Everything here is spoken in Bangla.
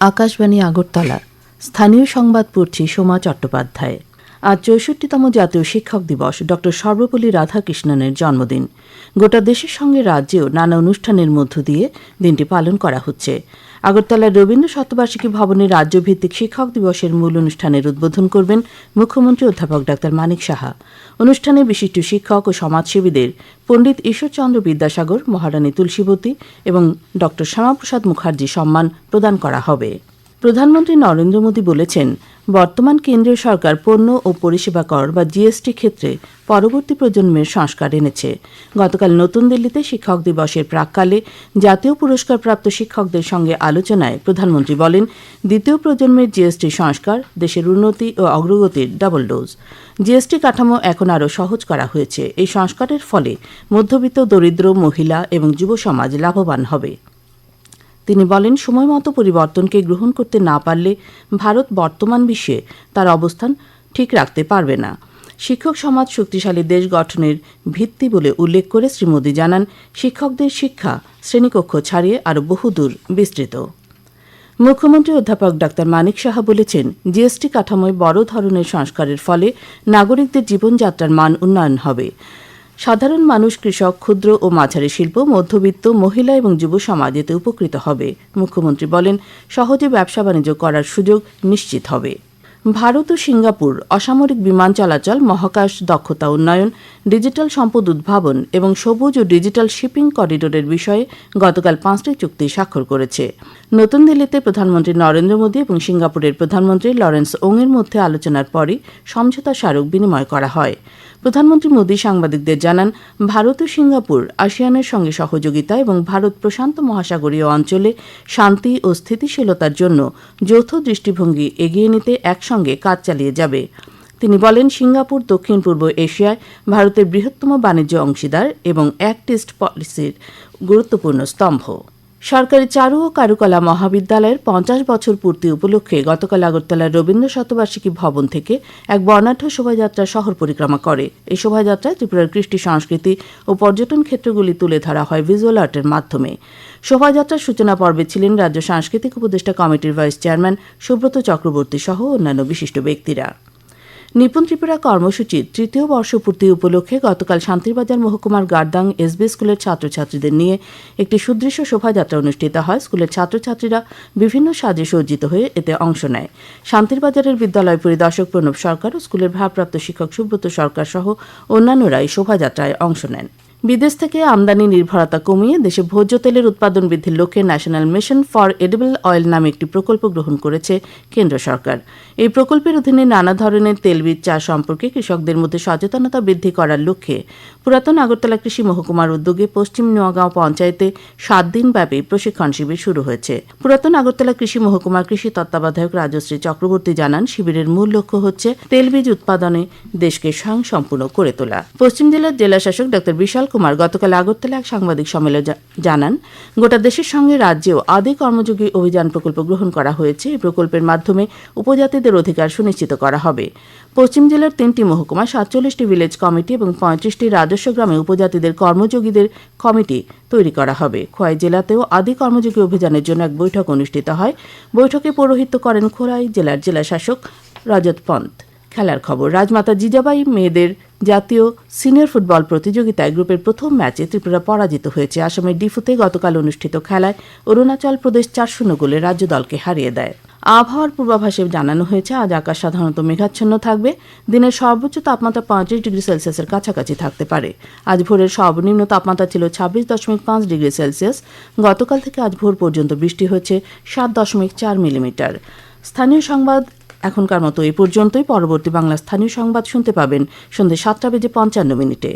আকাশবাণী আগরতলা। স্থানীয় সংবাদ পড়ছি সোমা চট্টোপাধ্যায়। আজ চৌষট্টিতম জাতীয় শিক্ষক দিবস, ড. সর্বপল্লী রাধাকৃষ্ণনের জন্মদিন। গোটা দেশের সঙ্গে রাজ্যেও নানা অনুষ্ঠানের মধ্য দিয়ে দিনটি পালন করা হচ্ছে। আগরতলার রবীন্দ্র শতবার্ষিকী ভবনে রাজ্যভিত্তিক শিক্ষক দিবসের মূল অনুষ্ঠানের উদ্বোধন করবেন মুখ্যমন্ত্রী অধ্যাপক ড. মানিক সাহা। অনুষ্ঠানে বিশিষ্ট শিক্ষক ও সমাজসেবীদের পণ্ডিত ঈশ্বরচন্দ্র বিদ্যাসাগর, মহারানী তুলসীবতী এবং ড. শ্যামাপ্রসাদ মুখার্জি সম্মান প্রদান করা হবে। প্রধানমন্ত্রী নরেন্দ্র মোদী বলেছেন, বর্তমান কেন্দ্রীয় সরকার পণ্য ও পরিষেবা কর বা জিএসটি ক্ষেত্রে পরবর্তী প্রজন্মের সংস্কার এনেছে। গতকাল নতুন দিল্লিতে শিক্ষক দিবসের প্রাককালে জাতীয় পুরস্কারপ্রাপ্ত শিক্ষকদের সঙ্গে আলোচনায় প্রধানমন্ত্রী বলেন, দ্বিতীয় প্রজন্মের জিএসটি সংস্কার দেশের উন্নতি ও অগ্রগতির ডাবল ডোজ জিএসটি কাঠামো এখন আরও সহজ করা হয়েছে। এই সংস্কারের ফলে মধ্যবিত্ত, দরিদ্র, মহিলা এবং যুব সমাজ লাভবান হবে। তিনি বলেন সময়মতো পরিবর্তনকে গ্রহণ করতে না পারলে ভারত বর্তমান বিশ্বে তার অবস্থান ঠিক রাখতে পারবে না। শিক্ষক সমাজ শক্তিশালী দেশ গঠনের ভিত্তি বলে উল্লেখ করে শ্রী মোদী জানান, শিক্ষকদের শিক্ষা শ্রেণীকক্ষ ছাড়িয়ে আরও বহুদূর বিস্তৃত। মুখ্যমন্ত্রী অধ্যাপক ডাক্তার মানিক সাহা বলেছেন, জিএসটি কাঠামোয় বড় ধরনের সংস্কারের ফলে নাগরিকদের জীবনযাত্রার মান উন্নয়ন হবে। সাধারণ মানুষ, কৃষক, ক্ষুদ্র ও মাঝারি শিল্প, মধ্যবিত্ত, মহিলা এবং যুব সমাজ এতে উপকৃত হবে। মুখ্যমন্ত্রী বলেন, সহজে ব্যবসা বাণিজ্য করার সুযোগ নিশ্চিত হবে। ভারত ও সিঙ্গাপুর, অসামরিক বিমান চলাচল, মহাকাশ দক্ষতা উন্নয়ন, ডিজিটাল সম্পদ উদ্ভাবন এবং সবুজ ও ডিজিটাল শিপিং করিডোরের বিষয়ে গতকাল পাঁচটি চুক্তি স্বাক্ষর করেছে। নতুন দিল্লিতে প্রধানমন্ত্রী নরেন্দ্র মোদী এবং সিঙ্গাপুরের প্রধানমন্ত্রী লরেন্স ওংয়ের মধ্যে আলোচনার পরই সমঝোতা স্মারক বিনিময় করা হয়। প্রধানমন্ত্রী মোদী সাংবাদিকদের জানান, ভারত ও সিঙ্গাপুর আসিয়ানের সঙ্গে সহযোগিতা এবং ভারত প্রশান্ত মহাসাগরীয় অঞ্চলে শান্তি ও স্থিতিশীলতার জন্য যৌথ দৃষ্টিভঙ্গি এগিয়ে নিতে একসঙ্গে কাজ চালিয়ে যাবে। তিনি বলেন, সিঙ্গাপুর দক্ষিণ পূর্ব এশিয়ায় ভারতের বৃহত্তম বাণিজ্য অংশীদার এবং এক টেস্ট পলিসির গুরুত্বপূর্ণ স্তম্ভ। সরকারি চারু ও কারুকলা মহাবিদ্যালয়ের পঞ্চাশ বছর পূর্তি উপলক্ষে গতকাল আগরতলার রবীন্দ্র শতবার্ষিকী ভবন থেকে এক বর্ণাঢ্য শোভাযাত্রা শহর পরিক্রমা করে। এই শোভাযাত্রায় ত্রিপুরার কৃষ্টি সংস্কৃতি ও পর্যটন ক্ষেত্রগুলি তুলে ধরা হয় ভিজুয়াল আর্টের মাধ্যমে। শোভাযাত্রার সূচনা পর্বে ছিলেন রাজ্য সাংস্কৃতিক উপদেষ্টা কমিটির ভাইস চেয়ারম্যান সুব্রত চক্রবর্তী সহ অন্যান্য বিশিষ্ট ব্যক্তিরা। নিপুণ ত্রিপুরা কর্মসূচির তৃতীয় বর্ষপূর্তি উপলক্ষে গতকাল শান্তিরবাজার মহকুমার গার্দাং এসবি স্কুলের ছাত্রছাত্রীদের নিয়ে একটি সুদৃশ্য শোভাযাত্রা অনুষ্ঠিত হয়। স্কুলের ছাত্রছাত্রীরা বিভিন্ন সাজে সজ্জিত হয়ে এতে অংশ নেয়। শান্তিরবাজারের বিদ্যালয় পরিদর্শক প্রণব সরকার ও স্কুলের ভারপ্রাপ্ত শিক্ষক সুব্রত সরকার সহ অন্যান্যরা এই শোভাযাত্রায় অংশ নেন। বিদেশ থেকে আমদানি নির্ভরতা কমিয়ে দেশে ভোজ্য তেলের উৎপাদন বৃদ্ধির লক্ষ্যে national mission for edible oil নামে একটি প্রকল্প গ্রহণ করেছে কেন্দ্র সরকার। এই প্রকল্পের অধীনে নানা ধরনের তেলবীজ চাষ সম্পর্কে কৃষকদের মধ্যে সচেতনতা বৃদ্ধি করার লক্ষ্যে পুরাতন আগরতলা কৃষি মহকুমার উদ্যোগে পশ্চিম নোয়াগাঁও পঞ্চায়েতে সাত দিন ব্যাপী প্রশিক্ষণ শিবির শুরু হয়েছে। পুরাতন আগরতলা কৃষি মহকুমার কৃষি তত্ত্বাবধায়ক রাজশ্রী চক্রবর্তী জানান, শিবিরের মূল লক্ষ্য হচ্ছে তেলবীজ উৎপাদনে দেশকে স্বয়ংসম্পূর্ণ করে তোলা। পশ্চিম জেলার জেলা শাসক ডা বিশাল কুমার গতকাল আগরতলা এক সাংবাদিক সম্মেলনে জানান, গোটা দেশের সঙ্গে রাজ্যেও আদি কর্মযোগী অভিযান প্রকল্প গ্রহণ করা হয়েছে। এই প্রকল্পের মাধ্যমে উপজাতিদের অধিকার সুনিশ্চিত করা হবে। পশ্চিম জেলার তিনটি মহকুমা, সাতচল্লিশটি ভিলেজ কমিটি এবং পঁয়ত্রিশটি রাজস্ব গ্রামে উপজাতিদের কর্মযোগীদের কমিটি তৈরি করা হবে। খোয়াই জেলাতেও আদি কর্মযোগী অভিযানের জন্য এক বৈঠক অনুষ্ঠিত হয়। বৈঠকে পৌরোহিত্য করেন খোয়াই জেলার জেলা শাসক রজত পন্ত খেলার খবর, রাজমাতা জিজাবাই মেয়েদের জাতীয় সিনিয়র ফুটবল প্রতিযোগিতায় গ্রুপের প্রথম ম্যাচে ত্রিপুরা পরাজিত হয়েছে। আসামের ডিফুতে গতকাল অনুষ্ঠিত খেলায় অরুণাচল প্রদেশ চার শূন্য গোলে রাজ্য দলকে হারিয়ে দেয়। আবহাওয়ার পূর্বাভাসে জানানো হয়েছে, আজ আকাশ সাধারণত মেঘাচ্ছন্ন থাকবে। দিনের সর্বোচ্চ তাপমাত্রা পঁয়ত্রিশ ডিগ্রি সেলসিয়াসের কাছাকাছি থাকতে পারে। আজ ভোরের সর্বনিম্ন তাপমাত্রা ছিল ছাব্বিশ দশমিক পাঁচ ডিগ্রি সেলসিয়াস। গতকাল থেকে আজ ভোর পর্যন্ত বৃষ্টি হয়েছে সাত দশমিক চার মিলিমিটার। স্থানীয় সংবাদ এখনকার মতো এই পর্যন্তই। পরবর্তী বাংলা স্থানীয় সংবাদ শুনতে পাবেন সন্ধ্যে সাতটা বেজে পঞ্চান্ন মিনিটে।